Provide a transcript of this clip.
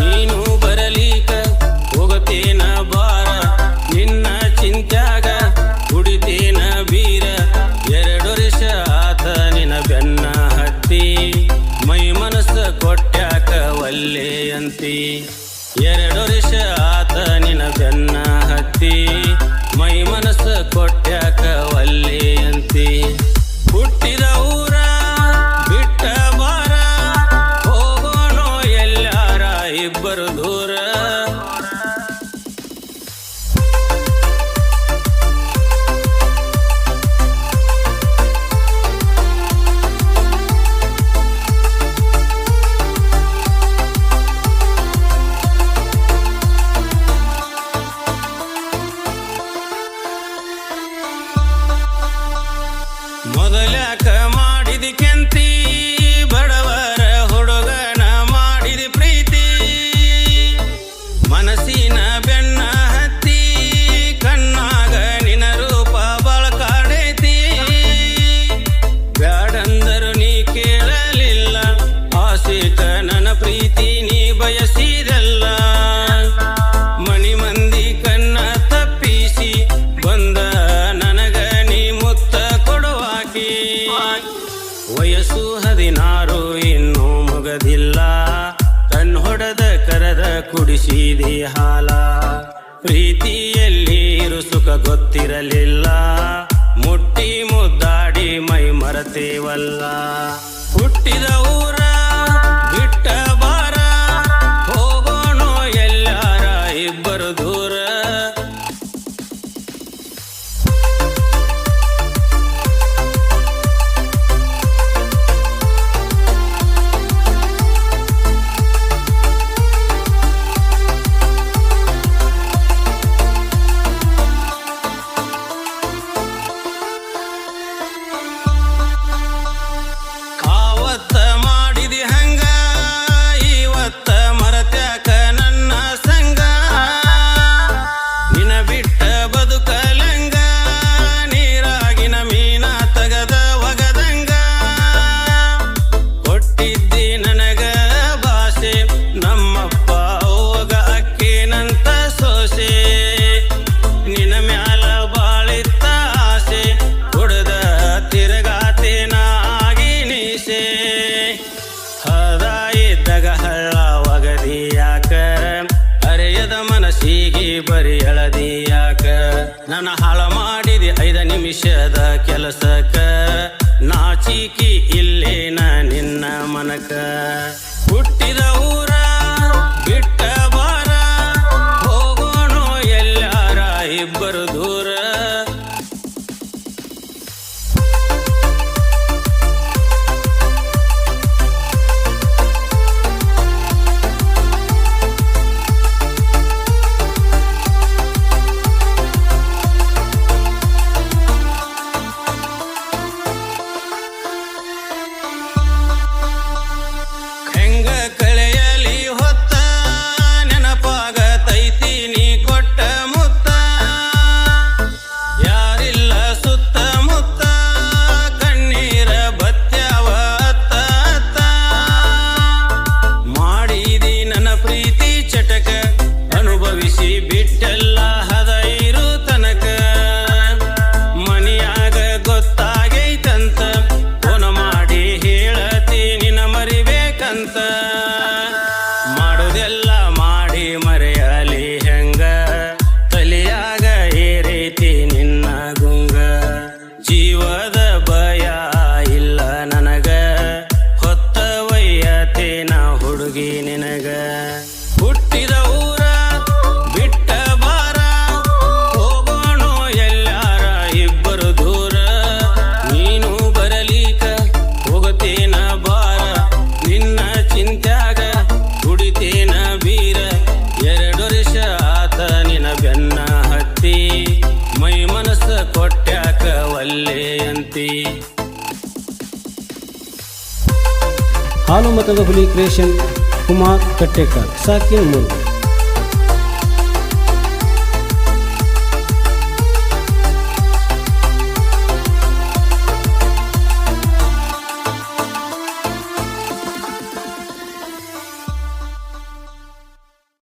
ನೀನು ಬರಲೀಕ ಹೋಗತೇನ ಬಾರ, ನಿನ್ನ ಚಿಂತ್ಯಾಗ ಕುಡಿತೇನ ಬೀರ, ಎರಡು ವರ್ಷ ಆತ ನಿನ ಬೆನ್ನ ಹತ್ತಿ, ಮೈ ಮನಸ್ಸ ಕೊಟ್ಟ್ಯಾಕ ವಲ್ಲೆಯಂತಿ ಎರಡು ವರ್ಷ ಆತ ನಿನ ಬೆನ್ನ ಹತ್ತಿ, ಮೈ ಮನಸ್ಸು ಕೊಟ್ಟ್ಯಾಕ ಮೊದಲ ಮಾಡಿದ ಕೆಂತೀ. ವಯಸ್ಸು ಹದಿನಾರು, ಇನ್ನೂ ಮುಗದಿಲ್ಲ. ಕಣ್ಹೊಡೆದ ಕರೆದ ಕುಡಿಸಿದಿ ಹಾಲ. ಪ್ರೀತಿಯಲ್ಲಿ ಇರು ಸುಖ ಗೊತ್ತಿರಲಿಲ್ಲ. ಮುಟ್ಟಿ ಮುದ್ದಾಡಿ ಮೈ ಮರತೇವಲ್ಲ. ಹುಟ್ಟಿದ ಊರ, ಬಿಟ್ಟ ಬಾರ ಹೋಗೋಣ ಎಲ್ಲಾರ, ಇಬ್ಬರು ದೂರ. ದೇಶದ ಕೆಲಸಕ ನಾಚಿಕಿ ಇಲ್ಲೇನ ನಿನ್ನ ಮನಕ ಹುಟ್ಟಿದ ಊರ हालू मतलब क्रिएशन कुमार कट्टेकर साकिन मुर्मू